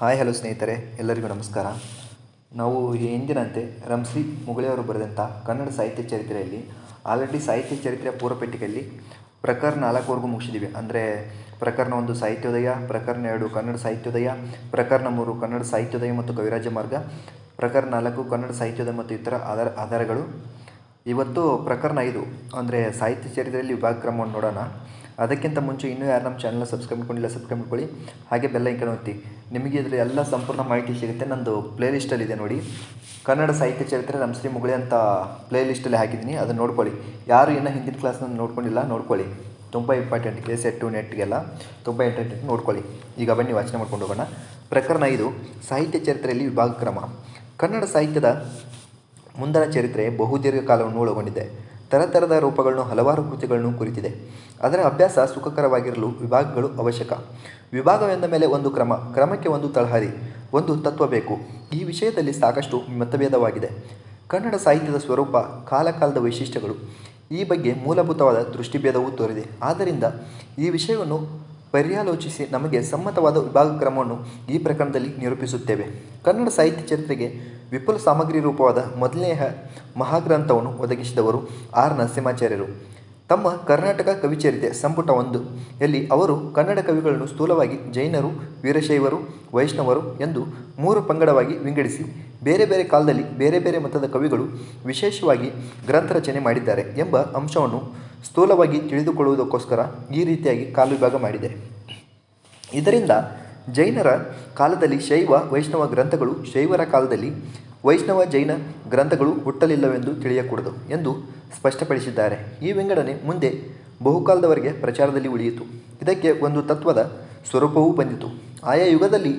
Hi, hello ಸ್ನೇಹಿತರೆ. ಎಲ್ಲರಿಗೂ ನಮಸ್ಕಾರ. ನಾವು ಎಂದಿನಂತೆ ರಂಸಿ ಮುಗಳಿಯವರು ಬರೆದಂಥ ಕನ್ನಡ ಸಾಹಿತ್ಯ ಚರಿತ್ರೆಯಲ್ಲಿ ಆಲ್ರೆಡಿ ಸಾಹಿತ್ಯ ಚರಿತ್ರೆಯ ಪೂರ್ವಪೆಟ್ಟಿಗೆಯಲ್ಲಿ ಪ್ರಕರಣ ನಾಲ್ಕುವರೆಗೂ ಮುಗಿಸಿದ್ದೀವಿ. ಅಂದರೆ ಪ್ರಕರಣ ಒಂದು ಸಾಹಿತ್ಯೋದಯ ಪ್ರಕರಣ ಎರಡು ಕನ್ನಡ ಸಾಹಿತ್ಯೋದಯ ಪ್ರಕರಣ ಮೂರು ಕನ್ನಡ ಸಾಹಿತ್ಯೋದಯ ಮತ್ತು ಕವಿರಾಜ ಮಾರ್ಗ ಪ್ರಕರಣ ನಾಲ್ಕು ಕನ್ನಡ ಸಾಹಿತ್ಯೋದಯ ಮತ್ತು ಇತರ ಆಧಾರ, ಆಧಾರಗಳು. ಇವತ್ತು ಪ್ರಕರಣ ಐದು, ಅಂದರೆ ಸಾಹಿತ್ಯ ಚರಿತ್ರೆಯಲ್ಲಿ ವಿಭಾಗ ಕ್ರಮವನ್ನು ನೋಡೋಣ. ಅದಕ್ಕಿಂತ ಮುಂಚೆ ಇನ್ನೂ ಯಾರು ನಮ್ಮ ಚಾನಲ್ನ ಸಬ್ಸ್ಕ್ರೈಬ್ ಮಾಡ್ಕೊಂಡಿಲ್ಲ ಸಬ್ಸ್ಕ್ರೈಬ್ ಮಾಡ್ಕೊಳ್ಳಿ. ಹಾಗೆ ಬೆಲ್ಲ ಐಕನ್ ಒತ್ತಿ. ನಿಮಗೆ ಇದರ ಎಲ್ಲ ಸಂಪೂರ್ಣ ಮಾಹಿತಿ ಸಿಗುತ್ತೆ. ನಂದು ಪ್ಲೇ ಲಿಸ್ಟಲ್ಲಿದೆ ನೋಡಿ. ಕನ್ನಡ ಸಾಹಿತ್ಯ ಚರಿತ್ರೆ ರಂಶ್ರೀ ಮುಗುಳಿ ಅಂತ ಪ್ಲೇ ಲಿಸ್ಟಲ್ಲಿ ಹಾಕಿದ್ದೀನಿ. ಅದನ್ನು ನೋಡ್ಕೊಳ್ಳಿ. ಯಾರು ಇನ್ನೂ ಹಿಂದಿನ ಕ್ಲಾಸ್ನ ನೋಡ್ಕೊಂಡಿಲ್ಲ, ನೋಡ್ಕೊಳ್ಳಿ. ತುಂಬ ಇಂಪಾರ್ಟೆಂಟ್ ಕೆ ಸೆಟ್ಟು ನೆಟ್ಗೆಲ್ಲ ತುಂಬ ಇಂಪಾರ್ಟೆಂಟ್ ನೋಡ್ಕೊಳ್ಳಿ. ಈಗ ಬನ್ನಿ, ವಾಚನೆ ಮಾಡ್ಕೊಂಡು ಹೋಗೋಣ. ಪ್ರಕರಣ ಇದು. ಸಾಹಿತ್ಯ ಚರಿತ್ರೆಯಲ್ಲಿ ವಿಭಾಗ ಕ್ರಮ. ಕನ್ನಡ ಸಾಹಿತ್ಯದ ಮುಂದರ ಚರಿತ್ರೆ ಬಹುದೀರ್ಘ ಕಾಲವನ್ನು ಒಳಗೊಂಡಿದೆ. ತರತರದ ರೂಪಗಳನ್ನು, ಹಲವಾರು ಕೃತಿಗಳನ್ನು ಕುರಿತಿದೆ. ಅದರ ಅಭ್ಯಾಸ ಸುಖಕರವಾಗಿರಲು ವಿಭಾಗಗಳು ಅವಶ್ಯಕ. ವಿಭಾಗವೆಂದ ಮೇಲೆ ಒಂದು ಕ್ರಮ, ಕ್ರಮಕ್ಕೆ ಒಂದು ತಳಹದಿ, ಒಂದು ತತ್ವ ಬೇಕು. ಈ ವಿಷಯದಲ್ಲಿ ಸಾಕಷ್ಟು ಮತಭೇದವಾಗಿದೆ. ಕನ್ನಡ ಸಾಹಿತ್ಯದ ಸ್ವರೂಪ, ಕಾಲಕಾಲದ ವೈಶಿಷ್ಟ್ಯಗಳು. ಈ ಬಗ್ಗೆ ಮೂಲಭೂತವಾದ ದೃಷ್ಟಿಭೇದವೂ ತೋರಿದೆ. ಆದ್ದರಿಂದ ಈ ವಿಷಯವನ್ನು ಪರ್ಯಾಲೋಚಿಸಿ ನಮಗೆ ಸಮ್ಮತವಾದ ವಿಭಾಗ ಕ್ರಮವನ್ನು ಈ ಪ್ರಕರಣದಲ್ಲಿ ನಿರೂಪಿಸುತ್ತೇವೆ. ಕನ್ನಡ ಸಾಹಿತ್ಯ ಚರಿತ್ರೆಗೆ ವಿಪುಲ ಸಾಮಗ್ರಿ ರೂಪವಾದ ಮೊದಲನೆಯ ಮಹಾಗ್ರಂಥವನ್ನು ಒದಗಿಸಿದವರು ಆರ್ ನರಸಿಂಹಾಚಾರ್ಯರು. ತಮ್ಮ ಕರ್ನಾಟಕ ಕವಿಚರಿತೆ ಸಂಪುಟ ಒಂದು ಯಲ್ಲಿ ಅವರು ಕನ್ನಡ ಕವಿಗಳನ್ನು ಸ್ಥೂಲವಾಗಿ ಜೈನರು, ವೀರಶೈವರು, ವೈಷ್ಣವರು ಎಂದು ಮೂರು ಪಂಗಡವಾಗಿ ವಿಂಗಡಿಸಿ, ಬೇರೆ ಬೇರೆ ಕಾಲದಲ್ಲಿ ಬೇರೆ ಬೇರೆ ಮತದ ಕವಿಗಳು ವಿಶೇಷವಾಗಿ ಗ್ರಂಥ ರಚನೆ ಮಾಡಿದ್ದಾರೆ ಎಂಬ ಅಂಶವನ್ನು ಸ್ಥೂಲವಾಗಿ ತಿಳಿದುಕೊಳ್ಳುವುದಕ್ಕೋಸ್ಕರ ಈ ರೀತಿಯಾಗಿ ಕಾಲುವಿಭಾಗ ಮಾಡಿದೆ. ಇದರಿಂದ ಜೈನರ ಕಾಲದಲ್ಲಿ ಶೈವ, ವೈಷ್ಣವ ಗ್ರಂಥಗಳು ಶೈವರ ಕಾಲದಲ್ಲಿ ವೈಷ್ಣವ, ಜೈನ ಗ್ರಂಥಗಳು ಹುಟ್ಟಲಿಲ್ಲವೆಂದು ತಿಳಿಯಕೂಡದು ಎಂದು ಸ್ಪಷ್ಟಪಡಿಸಿದ್ದಾರೆ. ಈ ವಿಂಗಡಣೆ ಮುಂದೆ ಬಹುಕಾಲದವರೆಗೆ ಪ್ರಚಾರದಲ್ಲಿ ಉಳಿಯಿತು. ಇದಕ್ಕೆ ಒಂದು ತತ್ವದ ಸ್ವರೂಪವೂ ಬಂದಿತು. ಆಯಾ ಯುಗದಲ್ಲಿ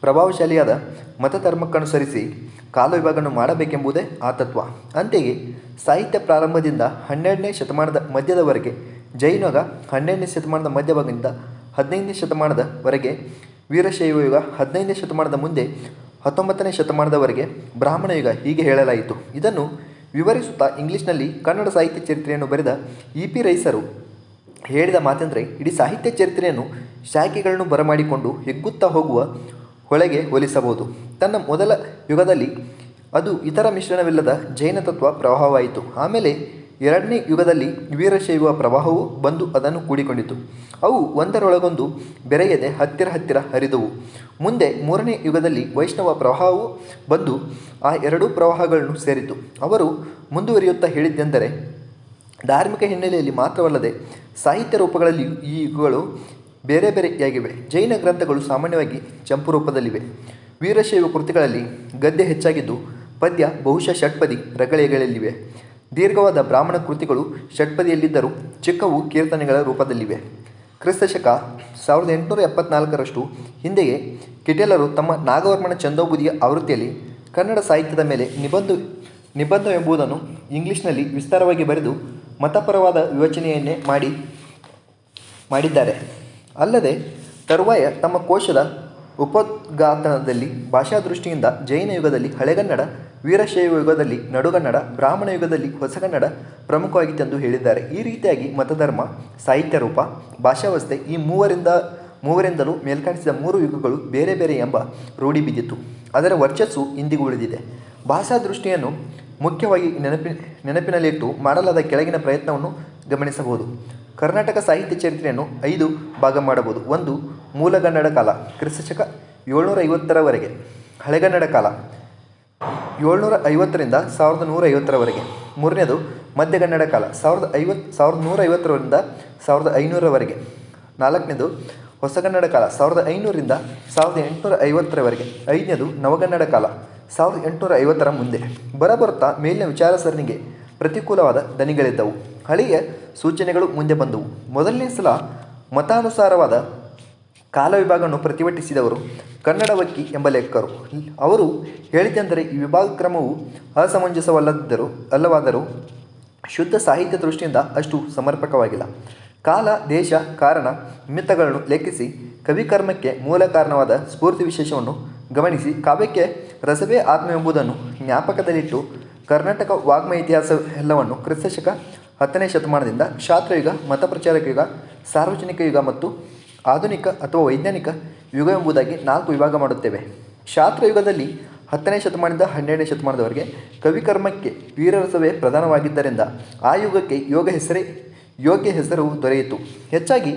ಪ್ರಭಾವಶಾಲಿಯಾದ ಮತಧರ್ಮಕ್ಕನುಸರಿಸಿ ಕಾಲವಿಭಾಗವನ್ನು ಮಾಡಬೇಕೆಂಬುದೇ ಆ ತತ್ವ. ಅಂತೆಯೇ ಸಾಹಿತ್ಯ ಪ್ರಾರಂಭದಿಂದ ಹನ್ನೆರಡನೇ ಶತಮಾನದ ಮಧ್ಯದವರೆಗೆ ಜೈನಗ ಹನ್ನೆರಡನೇ ಶತಮಾನದ ಮಧ್ಯಭಾಗದಿಂದ ಹದಿನೈದನೇ ಶತಮಾನದವರೆಗೆ ವೀರಶೈವ ಯುಗ, ಹದಿನೈದನೇ ಶತಮಾನದ ಮುಂದೆ, ಹತ್ತೊಂಬತ್ತನೇ ಶತಮಾನದವರೆಗೆ ಬ್ರಾಹ್ಮಣ ಯುಗ ಹೀಗೆ ಹೇಳಲಾಯಿತು. ಇದನ್ನು ವಿವರಿಸುತ್ತಾ ಇಂಗ್ಲಿಷ್ನಲ್ಲಿ ಕನ್ನಡ ಸಾಹಿತ್ಯ ಚರಿತ್ರೆಯನ್ನು ಬರೆದ ಇ ಪಿ ರೈಸರು ಹೇಳಿದ ಮಾತೆಂದರೆ, ಇಡೀ ಸಾಹಿತ್ಯ ಚರಿತ್ರೆಯನ್ನು ಶಾಖೆಗಳನ್ನು ಬರಮಾಡಿಕೊಂಡು ಹೆಗ್ಗುತ್ತಾ ಹೋಗುವ ಹೊಳೆಗೆ ಹೋಲಿಸಬಹುದು. ತನ್ನ ಮೊದಲ ಯುಗದಲ್ಲಿ ಅದು ಇತರ ಮಿಶ್ರಣವಿಲ್ಲದ ಜೈನ ತತ್ವ ಪ್ರವಾಹವಾಯಿತು. ಆಮೇಲೆ ಎರಡನೇ ಯುಗದಲ್ಲಿ ವೀರಶೈವ ಪ್ರವಾಹವು ಬಂದು ಅದನ್ನು ಕೂಡಿಕೊಂಡಿತು. ಅವು ಒಂದರೊಳಗೊಂದು ಬೆರೆಯದೆ ಹತ್ತಿರ ಹತ್ತಿರ ಹರಿದವು. ಮುಂದೆ ಮೂರನೇ ಯುಗದಲ್ಲಿ ವೈಷ್ಣವ ಪ್ರವಾಹವು ಬಂದು ಆ ಎರಡೂ ಪ್ರವಾಹಗಳನ್ನು ಸೇರಿತು. ಅವರು ಮುಂದುವರಿಯುತ್ತಾ ಹೇಳಿದ್ದೆಂದರೆ, ಧಾರ್ಮಿಕ ಹಿನ್ನೆಲೆಯಲ್ಲಿ ಮಾತ್ರವಲ್ಲದೆ ಸಾಹಿತ್ಯ ರೂಪಗಳಲ್ಲಿ ಈ ಯುಗಗಳು ಬೇರೆ ಬೇರೆಯಾಗಿವೆ. ಜೈನ ಗ್ರಂಥಗಳು ಸಾಮಾನ್ಯವಾಗಿ ಚಂಪು ರೂಪದಲ್ಲಿವೆ. ವೀರಶೈವ ಕೃತಿಗಳಲ್ಲಿ ಗದ್ಯ ಹೆಚ್ಚಾಗಿದ್ದು, ಪದ್ಯ ಬಹುಶಃ ಷಟ್ಪದಿ ರಗಳೆಗಳಲ್ಲಿವೆ. ದೀರ್ಘವಾದ ಬ್ರಾಹ್ಮಣ ಕೃತಿಗಳು ಷಟ್ಪದಿಯಲ್ಲಿದ್ದರೂ ಚಿಕ್ಕವು ಕೀರ್ತನೆಗಳ ರೂಪದಲ್ಲಿವೆ. ಕ್ರಿಸ್ತಶಕ ಸಾವಿರದ ಎಂಟುನೂರ ಎಪ್ಪತ್ನಾಲ್ಕರಷ್ಟು ಹಿಂದೆಯೇ ಕಿಟೇಲರು ತಮ್ಮ ನಾಗವರ್ಮನ ಚಂದೋಬುದಿಯ ಆವೃತ್ತಿಯಲ್ಲಿ ಕನ್ನಡ ಸಾಹಿತ್ಯದ ಮೇಲೆ ನಿಬಂಧ ನಿಬಂಧ ಎಂಬುದನ್ನು ಇಂಗ್ಲಿಷ್ನಲ್ಲಿ ವಿಸ್ತಾರವಾಗಿ ಬರೆದು ಮತಪರವಾದ ವಿವೇಚನೆಯನ್ನೇ ಮಾಡಿ, ಮಾಡಿದ್ದಾರೆ. ಅಲ್ಲದೆ ತರುವಾಯ ತಮ್ಮ ಕೋಶದ ಉಪೋದ್ಘಾತನದಲ್ಲಿ ಭಾಷಾ ದೃಷ್ಟಿಯಿಂದ ಜೈನ ಯುಗದಲ್ಲಿ ಹಳೆಗನ್ನಡ ವೀರಶೈವ ಯುಗದಲ್ಲಿ ನಡುಗನ್ನಡ ಬ್ರಾಹ್ಮಣ ಯುಗದಲ್ಲಿ ಹೊಸಗನ್ನಡ ಪ್ರಮುಖವಾಗಿತ್ತೆಂದು ಹೇಳಿದ್ದಾರೆ. ಈ ರೀತಿಯಾಗಿ ಮತಧರ್ಮ, ಸಾಹಿತ್ಯ ರೂಪ ಭಾಷಾವಸ್ಥೆ ಈ ಮೂವರಿಂದ, ಮೂವರಿಂದಲೂ ಮೇಲ್ಕಾಣಿಸಿದ ಮೂರು ಯುಗಗಳು ಬೇರೆ ಬೇರೆ ಎಂಬ ರೂಢಿ ಬಿದ್ದಿತು ಅದರ ವರ್ಚಸ್ಸು ಇಂದಿಗೂ ಉಳಿದಿದೆ. ಭಾಷಾ ದೃಷ್ಟಿಯನ್ನು ಮುಖ್ಯವಾಗಿ ನೆನಪಿ, ನೆನಪಿನಲ್ಲಿಟ್ಟು ಮಾಡಲಾದ ಕೆಳಗಿನ ಪ್ರಯತ್ನವನ್ನು ಗಮನಿಸಬಹುದು. ಕರ್ನಾಟಕ ಸಾಹಿತ್ಯ ಚರಿತ್ರೆಯನ್ನು ಐದು ಭಾಗ ಮಾಡಬಹುದು. ಒಂದು ಮೂಲಗನ್ನಡ ಕಾಲ, ಕ್ರಿಸ್ತಶಕ ಏಳ್ನೂರ ಐವತ್ತರವರೆಗೆ ಹಳೆಗನ್ನಡ ಕಾಲ ಏಳ್ನೂರ ಐವತ್ತರಿಂದ ಸಾವಿರದ ನೂರ ಐವತ್ತರವರೆಗೆ ಮೂರನೇದು ಮಧ್ಯಗನ್ನಡ ಕಾಲ, ಸಾವಿರದ ಐವತ್ತು ಸಾವಿರದ ನೂರ ಐವತ್ತರಿಂದ ಸಾವಿರದ ಐನೂರವರೆಗೆ ನಾಲ್ಕನೇದು ಹೊಸಗನ್ನಡ ಕಾಲ, ಸಾವಿರದ ಐನೂರಿಂದ ಸಾವಿರದ ಎಂಟುನೂರ ಐವತ್ತರವರೆಗೆ ಐದನೇದು ನವಗನ್ನಡ ಕಾಲ, ಸಾವಿರದ ಎಂಟುನೂರ ಐವತ್ತರ ಮುಂದೆ ಬರಬರುತ್ತಾ ಮೇಲಿನ ವಿಚಾರ ಸರಣಿಗೆ ಪ್ರತಿಕೂಲವಾದ ದನಿಗಳಿದ್ದವು. ಹಳೆಯ ಸೂಚನೆಗಳು ಮುಂದೆ ಬಂದವು. ಮೊದಲನೇ ಸಲ ಮತಾನುಸಾರವಾದ ಕಾಲ ವಿಭಾಗವನ್ನು ಪ್ರತಿಭಟಿಸಿದವರು ಕನ್ನಡ ವಕ್ಕಿ ಎಂಬ ಲೇಖಕರು. ಅವರು ಹೇಳಿದ್ದೆಂದರೆ ಈ ವಿಭಾಗ ಕ್ರಮವು ಅಸಮಂಜಸವಲ್ಲದಿದ್ದರೂ, ಅಲ್ಲವಾದರೂ ಶುದ್ಧ ಸಾಹಿತ್ಯ ದೃಷ್ಟಿಯಿಂದ ಅಷ್ಟು ಸಮರ್ಪಕವಾಗಿಲ್ಲ. ಕಾಲ, ದೇಶ, ಕಾರಣ, ಮಿತಗಳನ್ನು ಲೆಕ್ಕಿಸಿ ಕವಿಕರ್ಮಕ್ಕೆ ಮೂಲ ಕಾರಣವಾದ ಸ್ಫೂರ್ತಿ ವಿಶೇಷವನ್ನು ಗಮನಿಸಿ ಕಾವ್ಯಕ್ಕೆ ರಸವೇ ಆತ್ಮ ಎಂಬುದನ್ನು ಜ್ಞಾಪಕದಲ್ಲಿಟ್ಟು ಕರ್ನಾಟಕ ವಾಗ್ಮ ಇತಿಹಾಸ ಎಲ್ಲವನ್ನು ಕ್ರಿಸ್ತಶಕ ಹತ್ತನೇ ಶತಮಾನದಿಂದ ಕ್ಷಾತ್ರಯುಗ ಮತ ಪ್ರಚಾರಕ ಯುಗ ಸಾರ್ವಜನಿಕ ಯುಗ ಮತ್ತು ಆಧುನಿಕ ಅಥವಾ ವೈಜ್ಞಾನಿಕ ಯುಗ ಎಂಬುದಾಗಿ ನಾಲ್ಕು ವಿಭಾಗ ಮಾಡುತ್ತೇವೆ. ಶಾಸ್ತ್ರ ಯುಗದಲ್ಲಿ ಹತ್ತನೇ ಶತಮಾನದಿಂದ ಹನ್ನೆರಡನೇ ಶತಮಾನದವರೆಗೆ ಕವಿಕರ್ಮಕ್ಕೆ ವೀರರಸವೇ ಪ್ರಧಾನವಾಗಿದ್ದರಿಂದ ಆ ಯುಗಕ್ಕೆ ಯೋಗ ಹೆಸರೇ, ಯೋಗ್ಯ ಹೆಸರು ದೊರೆಯಿತು. ಹೆಚ್ಚಾಗಿ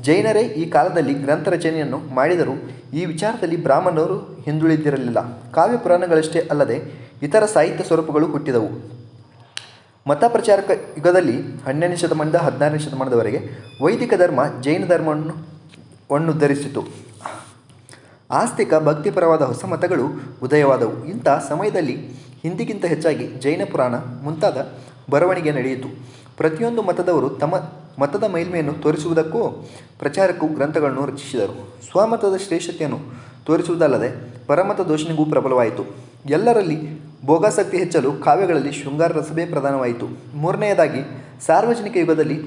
ಜೈನರೇ ಈ ಕಾಲದಲ್ಲಿ ಗ್ರಂಥ ರಚನೆಯನ್ನು ಮಾಡಿದರೂ ಈ ವಿಚಾರದಲ್ಲಿ ಬ್ರಾಹ್ಮಣರು ಹಿಂದುಳಿದಿರಲಿಲ್ಲ. ಕಾವ್ಯ ಪುರಾಣಗಳಷ್ಟೇ ಅಲ್ಲದೆ ಇತರ ಸಾಹಿತ್ಯ ಸ್ವರೂಪಗಳು ಹುಟ್ಟಿದವು. ಮತ ಪ್ರಚಾರಕ ಯುಗದಲ್ಲಿ ಹನ್ನೆರಡನೇ ಶತಮಾನದಿಂದ ಹದಿನಾರನೇ ಶತಮಾನದವರೆಗೆ ವೈದಿಕ ಧರ್ಮ ಜೈನ ಧರ್ಮವನ್ನು ವನ್ನು ಧರಿಸಿತು. ಆಸ್ತಿಕ ಭಕ್ತಿಪರವಾದ ಹೊಸ ಮತಗಳು ಉದಯವಾದವು. ಇಂಥ ಸಮಯದಲ್ಲಿ ಹಿಂದಿಗಿಂತ ಹೆಚ್ಚಾಗಿ ಜೈನ ಪುರಾಣ ಮುಂತಾದ ಬರವಣಿಗೆ ನಡೆಯಿತು. ಪ್ರತಿಯೊಂದು ಮತದವರು ತಮ್ಮ ಮತದ ಮೇಲ್ಮೆಯನ್ನು ತೋರಿಸುವುದಕ್ಕೂ ಪ್ರಚಾರಕ್ಕೂ ಗ್ರಂಥಗಳನ್ನು ರಚಿಸಿದರು. ಸ್ವಮತದ ಶ್ರೇಷ್ಠತೆಯನ್ನು ತೋರಿಸುವುದಲ್ಲದೆ ಪರಮತ ದೋಷಣೆಗೂ ಪ್ರಬಲವಾಯಿತು. ಎಲ್ಲರಲ್ಲಿ ಭೋಗಾಸಕ್ತಿ ಹೆಚ್ಚಲು ಕಾವ್ಯಗಳಲ್ಲಿ ಶೃಂಗಾರ ರಸಭೆ ಪ್ರಧಾನವಾಯಿತು. ಮೂರನೆಯದಾಗಿ ಸಾರ್ವಜನಿಕ ಯುಗದಲ್ಲಿ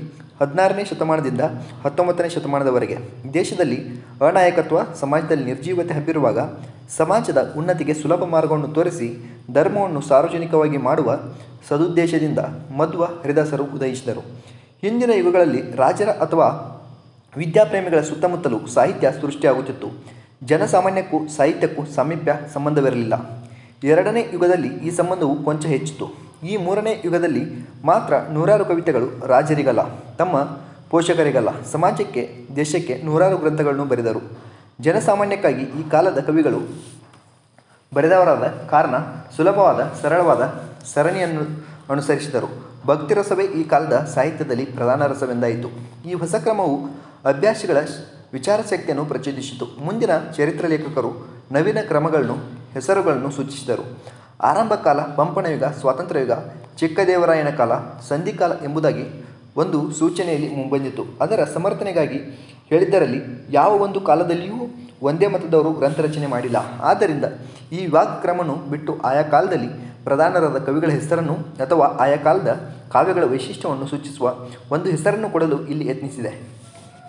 ಹದಿನಾರನೇ ಶತಮಾನದಿಂದ ಹತ್ತೊಂಬತ್ತನೇ ಶತಮಾನದವರೆಗೆ. ದೇಶದಲ್ಲಿ ಅನಾಯಕತ್ವ, ಸಮಾಜದಲ್ಲಿ ನಿರ್ಜೀವತೆ ಹಬ್ಬಿರುವಾಗ ಸಮಾಜದ ಉನ್ನತಿಗೆ ಸುಲಭ ಮಾರ್ಗವನ್ನು ತೋರಿಸಿ ಧರ್ಮವನ್ನು ಸಾರ್ವಜನಿಕವಾಗಿ ಮಾಡುವ ಸದುದ್ದೇಶದಿಂದ ಮಧ್ವ ಹರಿದಾಸರು ಉದಯಿಸಿದರು. ಹಿಂದಿನ ಯುಗಗಳಲ್ಲಿ ರಾಜರ ಅಥವಾ ವಿದ್ಯಾಪ್ರೇಮಿಗಳ ಸುತ್ತಮುತ್ತಲೂ ಸಾಹಿತ್ಯ ಸೃಷ್ಟಿಯಾಗುತ್ತಿತ್ತು. ಜನಸಾಮಾನ್ಯಕ್ಕೂ ಸಾಹಿತ್ಯಕ್ಕೂ ಸಾಮೀಪ್ಯ ಸಂಬಂಧವಿರಲಿಲ್ಲ. ಎರಡನೇ ಯುಗದಲ್ಲಿ ಈ ಸಂಬಂಧವು ಕೊಂಚ ಹೆಚ್ಚಿತು ಈ ಮೂರನೇ ಯುಗದಲ್ಲಿ ಮಾತ್ರ ನೂರಾರು ಕವಿತೆಗಳು ರಾಜರಿಗಲ್ಲ, ತಮ್ಮ ಪೋಷಕರಿಗಲ್ಲ. ಸಮಾಜಕ್ಕೆ, ದೇಶಕ್ಕೆ ನೂರಾರು ಗ್ರಂಥಗಳನ್ನು ಬರೆದರು. ಜನಸಾಮಾನ್ಯಕ್ಕಾಗಿ ಈ ಕಾಲದ ಕವಿಗಳು ಬರೆದವರಾದ ಕಾರಣ ಸುಲಭವಾದ, ಸರಳವಾದ ಸರಣಿಯನ್ನು ಅನುಸರಿಸಿದರು. ಭಕ್ತಿರಸವೇ ಈ ಕಾಲದ ಸಾಹಿತ್ಯದಲ್ಲಿ ಪ್ರಧಾನ ರಸವೆಂದಾಯಿತು. ಈ ಹೊಸ ಕ್ರಮವು ಅಭ್ಯಾಸಿಗಳ ವಿಚಾರಶಕ್ತಿಯನ್ನು ಪ್ರಚೋದಿಸಿತು. ಮುಂದಿನ ಚರಿತ್ರ ಲೇಖಕರು ನವೀನ ಕ್ರಮಗಳನ್ನು, ಹೆಸರುಗಳನ್ನು ಸೂಚಿಸಿದರು. ಆರಂಭ ಕಾಲ ಪಂಪನ ಯುಗ, ಸ್ವಾತಂತ್ರ್ಯ ಯುಗ, ಚಿಕ್ಕದೇವರಾಯನ ಕಾಲ, ಸಂಧಿಕಾಲ ಎಂಬುದಾಗಿ ಒಂದು ಸೂಚನೆಯಲ್ಲಿ ಮುಂಬಂದಿತು. ಅದರ ಸಮರ್ಥನೆಗಾಗಿ ಹೇಳಿದ್ದರಲ್ಲಿ ಯಾವ ಒಂದು ಕಾಲದಲ್ಲಿಯೂ ಒಂದೇ ಮತದವರು ಗ್ರಂಥ ರಚನೆ ಮಾಡಿಲ್ಲ. ಆದ್ದರಿಂದ ಈ ವಿಭಾಗ ಕ್ರಮವನ್ನು ಬಿಟ್ಟು ಆಯಾ ಕಾಲದಲ್ಲಿ ಪ್ರಧಾನರಾದ ಕವಿಗಳ ಹೆಸರನ್ನು ಅಥವಾ ಆಯಾ ಕಾಲದ ಕಾವ್ಯಗಳ ವೈಶಿಷ್ಟ್ಯವನ್ನು ಸೂಚಿಸುವ ಒಂದು ಹೆಸರನ್ನು ಕೊಡಲು ಇಲ್ಲಿ ಯತ್ನಿಸಿದೆ.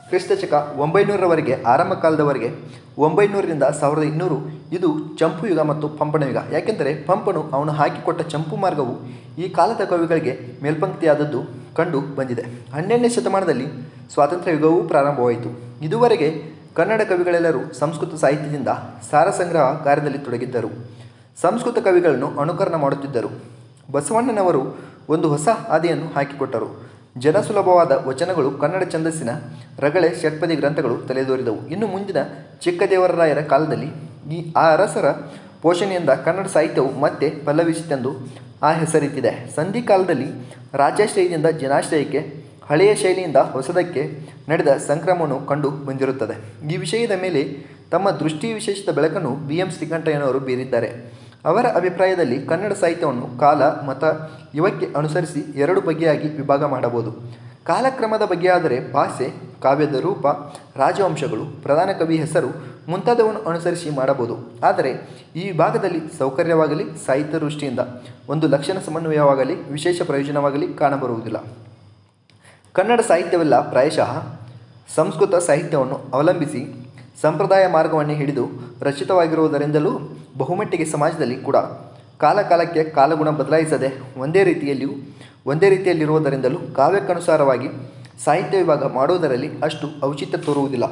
ಕ್ರಿಸ್ತಶಕ ಒಂಬೈನೂರರವರೆಗೆ ಆರಂಭ ಕಾಲದವರೆಗೆ ಒಂಬೈನೂರರಿಂದ ಸಾವಿರದ ಇನ್ನೂರು. ಇದು ಚಂಪು ಯುಗ ಮತ್ತು ಪಂಪನ ಯುಗ. ಯಾಕೆಂದರೆ ಪಂಪನು ಅವನು ಹಾಕಿಕೊಟ್ಟ ಚಂಪು ಮಾರ್ಗವು ಈ ಕಾಲದ ಕವಿಗಳಿಗೆ ಮೇಲ್ಪಂಕ್ತಿಯಾದದ್ದು ಕಂಡು ಬಂದಿದೆ. ಹನ್ನೆರಡನೇ ಶತಮಾನದಲ್ಲಿ ಸ್ವಾತಂತ್ರ್ಯ ಯುಗವೂ ಪ್ರಾರಂಭವಾಯಿತು. ಇದುವರೆಗೆ ಕನ್ನಡ ಕವಿಗಳೆಲ್ಲರೂ ಸಂಸ್ಕೃತ ಸಾಹಿತ್ಯದಿಂದ ಸಾರ ಸಂಗ್ರಹ ಕಾರ್ಯದಲ್ಲಿ ತೊಡಗಿದ್ದರು. ಸಂಸ್ಕೃತ ಕವಿಗಳನ್ನು ಅನುಕರಣ ಮಾಡುತ್ತಿದ್ದರು. ಬಸವಣ್ಣನವರು ಒಂದು ಹೊಸ ಹಾದಿಯನ್ನು ಹಾಕಿಕೊಟ್ಟರು. ಜನಸುಲಭವಾದ ವಚನಗಳು ಕನ್ನಡ ಛಂದಸ್ಸಿನ ರಗಳೆ ಷಟ್ಪದಿ ಗ್ರಂಥಗಳು ತಲೆದೋರಿದವು. ಇನ್ನು ಮುಂದಿನ ಚಿಕ್ಕದೇವರಾಯರ ಕಾಲದಲ್ಲಿ ಈ ಆ ಅರಸರ ಪೋಷಣೆಯಿಂದ ಕನ್ನಡ ಸಾಹಿತ್ಯವು ಮತ್ತೆ ಪಲ್ಲವಿಸಿತೆಂದು ಆ ಹೆಸರಿತ್ತಿದೆ ಸಂಧಿ ಕಾಲದಲ್ಲಿ ರಾಜಾಶ್ರಯದಿಂದ ಜನಾಶ್ರಯಕ್ಕೆ, ಹಳೆಯ ಶೈಲಿಯಿಂದ ಹೊಸದಕ್ಕೆ ನಡೆದ ಸಂಕ್ರಮಣವು ಕಂಡು ಬಂದಿರುತ್ತದೆ. ಈ ವಿಷಯದ ಮೇಲೆ ತಮ್ಮ ದೃಷ್ಟಿ ವಿಶೇಷದ ಬೆಳಕನ್ನು ಬಿ ಎಂ ಶ್ರೀಕಂಠಯ್ಯನವರು ಬೀರಿದ್ದಾರೆ. ಅವರ ಅಭಿಪ್ರಾಯದಲ್ಲಿ ಕನ್ನಡ ಸಾಹಿತ್ಯವನ್ನು ಕಾಲ ಮತ ಇವಕ್ಕೆ ಅನುಸರಿಸಿ ಎರಡು ಬಗೆಯಾಗಿ ವಿಭಾಗ ಮಾಡಬಹುದು. ಕಾಲಕ್ರಮದ ಬಗೆಯಾದರೆ ಭಾಷೆ, ಕಾವ್ಯದ ರೂಪ, ರಾಜವಂಶಗಳು, ಪ್ರಧಾನ ಕವಿ ಹೆಸರು ಮುಂತಾದವನ್ನು ಅನುಸರಿಸಿ ಮಾಡಬಹುದು. ಆದರೆ ಈ ವಿಭಾಗದಲ್ಲಿ ಸೌಕರ್ಯವಾಗಲಿ, ಸಾಹಿತ್ಯ ದೃಷ್ಟಿಯಿಂದ ಒಂದು ಲಕ್ಷಣ ಸಮನ್ವಯವಾಗಲಿ, ವಿಶೇಷ ಪ್ರಯೋಜನವಾಗಲಿ ಕಾಣಬರುವುದಿಲ್ಲ. ಕನ್ನಡ ಸಾಹಿತ್ಯವೆಲ್ಲ ಪ್ರಾಯಶಃ ಸಂಸ್ಕೃತ ಸಾಹಿತ್ಯವನ್ನು ಅವಲಂಬಿಸಿ ಸಂಪ್ರದಾಯ ಮಾರ್ಗವನ್ನೇ ಹಿಡಿದು ರಚಿತವಾಗಿರುವುದರಿಂದಲೂ ಬಹುಮಟ್ಟಿಗೆ ಸಮಾಜದಲ್ಲಿ ಕೂಡ ಕಾಲ ಕಾಲಕ್ಕೆ ಕಾಲಗುಣ ಬದಲಾಯಿಸದೆ ಒಂದೇ ರೀತಿಯಲ್ಲಿಯೂ ಒಂದೇ ರೀತಿಯಲ್ಲಿರುವುದರಿಂದಲೂ ಕಾವ್ಯಕ್ಕನುಸಾರವಾಗಿ ಸಾಹಿತ್ಯ ವಿಭಾಗ ಮಾಡುವುದರಲ್ಲಿ ಅಷ್ಟು ಔಚಿತ್ಯ ತೋರುವುದಿಲ್ಲ.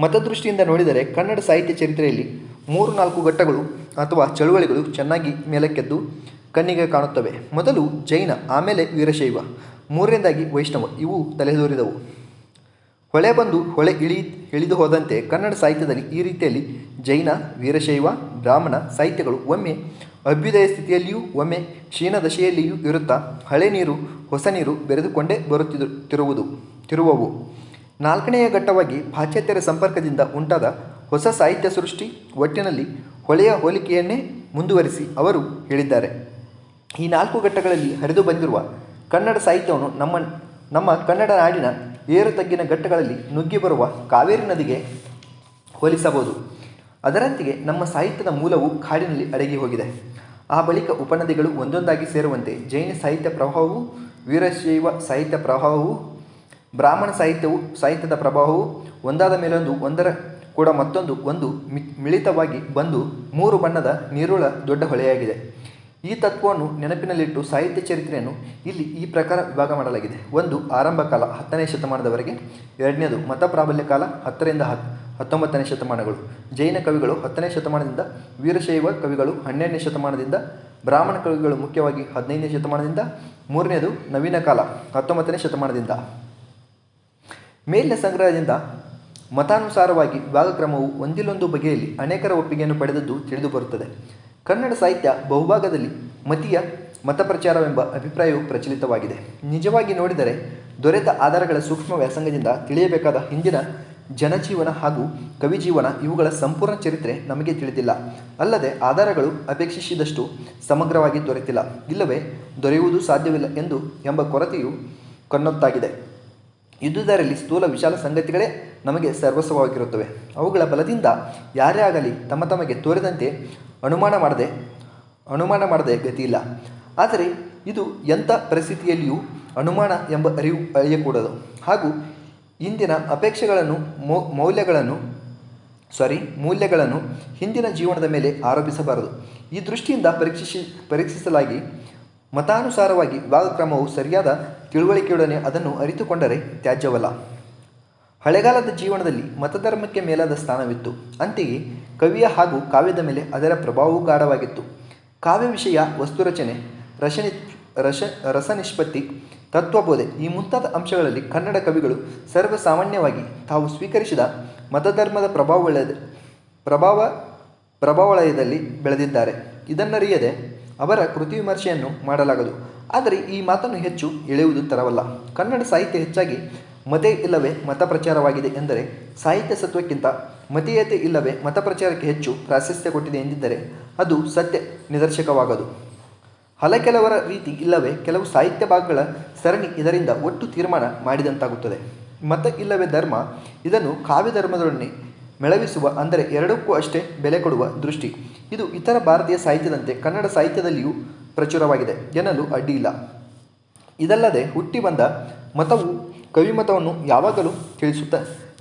ಮತದೃಷ್ಟಿಯಿಂದ ನೋಡಿದರೆ ಕನ್ನಡ ಸಾಹಿತ್ಯ ಚರಿತ್ರೆಯಲ್ಲಿ ಮೂರು ನಾಲ್ಕು ಘಟ್ಟಗಳು ಅಥವಾ ಚಳುವಳಿಗಳು ಚೆನ್ನಾಗಿ ಮೇಲಕ್ಕೆದ್ದು ಕಣ್ಣಿಗೆ ಕಾಣುತ್ತವೆ. ಮೊದಲು ಜೈನ, ಆಮೇಲೆ ವೀರಶೈವ, ಮೂರನೇದಾಗಿ ವೈಷ್ಣವ ಇವು ತಲೆದೋರಿದವು. ಹೊಳೆ ಬಂದು ಹೊಳೆ ಇಳಿ, ಇಳಿದು ಹೋದಂತೆ ಕನ್ನಡ ಸಾಹಿತ್ಯದಲ್ಲಿ ಈ ರೀತಿಯಲ್ಲಿ ಜೈನ, ವೀರಶೈವ, ಬ್ರಾಹ್ಮಣ ಸಾಹಿತ್ಯಗಳು ಒಮ್ಮೆ ಅಭ್ಯುದಯ ಸ್ಥಿತಿಯಲ್ಲಿಯೂ, ಒಮ್ಮೆ ಕ್ಷೀಣ ದಶೆಯಲ್ಲಿಯೂ ಇರುತ್ತಾ ಹಳೆ ನೀರು, ಹೊಸ ನೀರು ಬೆರೆದುಕೊಂಡೇ ಬರುತ್ತಿರುವುದು ತಿರುವುದು, ತಿರುವವು. ನಾಲ್ಕನೆಯ ಘಟ್ಟವಾಗಿ ಪಾಶ್ಚಾತ್ಯರ ಸಂಪರ್ಕದಿಂದ ಉಂಟಾದ ಹೊಸ ಸಾಹಿತ್ಯ ಸೃಷ್ಟಿ ಒಟ್ಟಿನಲ್ಲಿ ಹೊಳೆಯ ಹೋಲಿಕೆಯನ್ನೇ ಮುಂದುವರಿಸಿ ಅವರು ಹೇಳಿದ್ದಾರೆ. ಈ ನಾಲ್ಕು ಘಟ್ಟಗಳಲ್ಲಿ ಹರಿದು ಬಂದಿರುವ ಕನ್ನಡ ಸಾಹಿತ್ಯವನ್ನು ನಮ್ಮ ನಮ್ಮ ಕನ್ನಡ ನಾಡಿನ ಏರು ತಗ್ಗಿನ ಘಟ್ಟಗಳಲ್ಲಿ ನುಗ್ಗಿ ಬರುವ ಕಾವೇರಿ ನದಿಗೆ ಹೋಲಿಸಬಹುದು. ಅದರಂತೆಯೇ ನಮ್ಮ ಸಾಹಿತ್ಯದ ಮೂಲವು ಕಾಡಿನಲ್ಲಿ ಅಡಗಿ ಹೋಗಿದೆ. ಆ ಬಳಿಕ ಉಪನದಿಗಳು ಒಂದೊಂದಾಗಿ ಸೇರುವಂತೆ ಜೈನ ಸಾಹಿತ್ಯ ಪ್ರಭಾವವು ವೀರಶೈವ ಸಾಹಿತ್ಯ ಪ್ರಭಾವವು ಬ್ರಾಹ್ಮಣ ಸಾಹಿತ್ಯವು ಸಾಹಿತ್ಯದ ಪ್ರಭಾವವು ಒಂದಾದ ಮೇಲೊಂದು, ಒಂದರ ಕೂಡ ಮತ್ತೊಂದು, ಒಂದು ಮಿಳಿತವಾಗಿ ಬಂದು ಮೂರು ಬಣ್ಣದ ನೀರುಳ ದೊಡ್ಡ ಹೊಳೆಯಾಗಿದೆ. ಈ ತತ್ವವನ್ನು ನೆನಪಿನಲ್ಲಿಟ್ಟು ಸಾಹಿತ್ಯ ಚರಿತ್ರೆಯನ್ನು ಇಲ್ಲಿ ಈ ಪ್ರಕಾರ ವಿಭಾಗ ಮಾಡಲಾಗಿದೆ. ಒಂದು, ಆರಂಭ ಕಾಲ, ಹತ್ತನೇ ಶತಮಾನದವರೆಗೆ. ಎರಡನೇದು, ಮತ ಪ್ರಾಬಲ್ಯ ಕಾಲ, ಹತ್ತರಿಂದ ಹತ್ತು ಹತ್ತೊಂಬತ್ತನೇ ಶತಮಾನಗಳು. ಜೈನ ಕವಿಗಳು ಹತ್ತನೇ ಶತಮಾನದಿಂದ, ವೀರಶೈವ ಕವಿಗಳು ಹನ್ನೆರಡನೇ ಶತಮಾನದಿಂದ, ಬ್ರಾಹ್ಮಣ ಕವಿಗಳು ಮುಖ್ಯವಾಗಿ ಹದಿನೈದನೇ ಶತಮಾನದಿಂದ. ಮೂರನೇದು, ನವೀನ ಕಾಲ, ಹತ್ತೊಂಬತ್ತನೇ ಶತಮಾನದಿಂದ. ಮೇಲಿನ ಸಂಗ್ರಹದಿಂದ ಮತಾನುಸಾರವಾಗಿ ವಿಭಾಗಕ್ರಮವು ಒಂದಿಲ್ಲೊಂದು ಬಗೆಯಲ್ಲಿ ಅನೇಕರ ಒಪ್ಪಿಗೆಯನ್ನು ಪಡೆದದ್ದು ತಿಳಿದುಬರುತ್ತದೆ ಕನ್ನಡ ಸಾಹಿತ್ಯ ಬಹುಭಾಗದಲ್ಲಿ ಮತೀಯ ಮತಪ್ರಚಾರವೆಂಬ ಅಭಿಪ್ರಾಯವು ಪ್ರಚಲಿತವಾಗಿದೆ. ನಿಜವಾಗಿ ನೋಡಿದರೆ, ದೊರೆತ ಆಧಾರಗಳ ಸೂಕ್ಷ್ಮ ವ್ಯಾಸಂಗದಿಂದ ತಿಳಿಯಬೇಕಾದ ಹಿಂದಿನ ಜನಜೀವನ ಹಾಗೂ ಕವಿಜೀವನ ಇವುಗಳ ಸಂಪೂರ್ಣ ಚರಿತ್ರೆ ನಮಗೆ ತಿಳಿದಿಲ್ಲ. ಅಲ್ಲದೆ, ಆಧಾರಗಳು ಅಪೇಕ್ಷಿಸಿದಷ್ಟು ಸಮಗ್ರವಾಗಿ ದೊರೆತಿಲ್ಲ. ಇಲ್ಲವೇ, ದೊರೆಯುವುದು ಸಾಧ್ಯವಿಲ್ಲ ಎಂದು ಎಂಬ ಕೊರತೆಯು ಕನ್ನೊತ್ತಾಗಿದೆ ಇದ್ದುದರಲ್ಲಿ ಸ್ಥೂಲ ವಿಶಾಲ ಸಂಗತಿಗಳೇ ನಮಗೆ ಸರ್ವಸ್ವವಾಗಿರುತ್ತವೆ. ಅವುಗಳ ಬಲದಿಂದ ಯಾರೇ ಆಗಲಿ ತಮ್ಮ ತಮಗೆ ತೋರಿದಂತೆ ಅನುಮಾನ ಮಾಡದೆ ಅನುಮಾನ ಮಾಡದೆ ಗತಿಯಿಲ್ಲ ಆದರೆ ಇದು ಎಂಥ ಪರಿಸ್ಥಿತಿಯಲ್ಲಿಯೂ ಅನುಮಾನ ಎಂಬ ಅರಿವು ಅಳಿಯಕೂಡದು. ಹಾಗೂ ಇಂದಿನ ಅಪೇಕ್ಷೆಗಳನ್ನು ಮೌಲ್ಯಗಳನ್ನು ಸಾರಿ ಮೌಲ್ಯಗಳನ್ನು ಹಿಂದಿನ ಜೀವನದ ಮೇಲೆ ಆರೋಪಿಸಬಾರದು. ಈ ದೃಷ್ಟಿಯಿಂದ ಪರೀಕ್ಷಿಸಿ ಪರೀಕ್ಷಿಸಲಾಗಿ ಮತಾನುಸಾರವಾಗಿ ವಿಭಾಗಕ್ರಮವು ಸರಿಯಾದ ತಿಳುವಳಿಕೆಯೊಡನೆ ಅದನ್ನು ಅರಿತುಕೊಂಡರೆ ತ್ಯಾಜ್ಯವಲ್ಲ. ಹಳೆಗಾಲದ ಜೀವನದಲ್ಲಿ ಮತಧರ್ಮಕ್ಕೆ ಮೇಲಾದ ಸ್ಥಾನವಿತ್ತು. ಅಂತೆಯೇ ಕವಿಯ ಹಾಗೂ ಕಾವ್ಯದ ಮೇಲೆ ಅದರ ಪ್ರಭಾವವೂ ಗಾಢವಾಗಿತ್ತು ಕಾವ್ಯ ವಿಷಯ ವಸ್ತುರಚನೆ ರಸನಿ ರಸ ರಸನಿಷ್ಪತ್ತಿ, ತತ್ವಬೋಧೆ ಈ ಮುಂತಾದ ಅಂಶಗಳಲ್ಲಿ ಕನ್ನಡ ಕವಿಗಳು ಸರ್ವಸಾಮಾನ್ಯವಾಗಿ ತಾವು ಸ್ವೀಕರಿಸಿದ ಮತಧರ್ಮದ ಪ್ರಭಾವವಳ ಪ್ರಭಾವ, ಪ್ರಭಾವಲಯದಲ್ಲಿ ಬೆಳೆದಿದ್ದಾರೆ. ಇದನ್ನರಿಯದೆ ಅವರ ಕೃತಿ ವಿಮರ್ಶೆಯನ್ನು ಮಾಡಲಾಗದು. ಆದರೆ ಈ ಮಾತನ್ನು ಹೆಚ್ಚು ಎಳೆಯುವುದು ತರವಲ್ಲ. ಕನ್ನಡ ಸಾಹಿತ್ಯ ಹೆಚ್ಚಾಗಿ ಮತೆ ಇಲ್ಲವೇ ಮತ ಪ್ರಚಾರವಾಗಿದೆ ಎಂದರೆ ಸಾಹಿತ್ಯ ಸತ್ವಕ್ಕಿಂತ ಮತೀಯತೆ ಇಲ್ಲವೇ ಮತ ಪ್ರಚಾರಕ್ಕೆ ಹೆಚ್ಚು ಪ್ರಾಶಸ್ತ್ಯ ಕೊಟ್ಟಿದೆ ಎಂದಿದ್ದರೆ ಅದು ಸತ್ಯ ನಿದರ್ಶಕವಾಗದು. ಹಲ ಕೆಲವರ ರೀತಿ ಇಲ್ಲವೇ ಕೆಲವು ಸಾಹಿತ್ಯ ಭಾಗಗಳ ಸರಣಿ ಇದರಿಂದ ಒಟ್ಟು ತೀರ್ಮಾನ ಮಾಡಿದಂತಾಗುತ್ತದೆ. ಮತ ಇಲ್ಲವೇ ಧರ್ಮ ಇದನ್ನು ಕಾವ್ಯ ಧರ್ಮದೊಡನೆ ಮೆಳವಿಸುವ ಅಂದರೆ ಎರಡಕ್ಕೂ ಅಷ್ಟೇ ಬೆಲೆ ಕೊಡುವ ದೃಷ್ಟಿ. ಇದು ಇತರ ಭಾರತೀಯ ಸಾಹಿತ್ಯದಂತೆ ಕನ್ನಡ ಸಾಹಿತ್ಯದಲ್ಲಿಯೂ ಪ್ರಚುರವಾಗಿದೆ ಎನ್ನಲು ಅಡ್ಡಿಯಿಲ್ಲ. ಇದಲ್ಲದೆ ಹುಟ್ಟಿ ಬಂದ ಮತವು ಕವಿಮತವನ್ನು ಯಾವಾಗಲೂ ತಿಳಿಸುತ್ತ,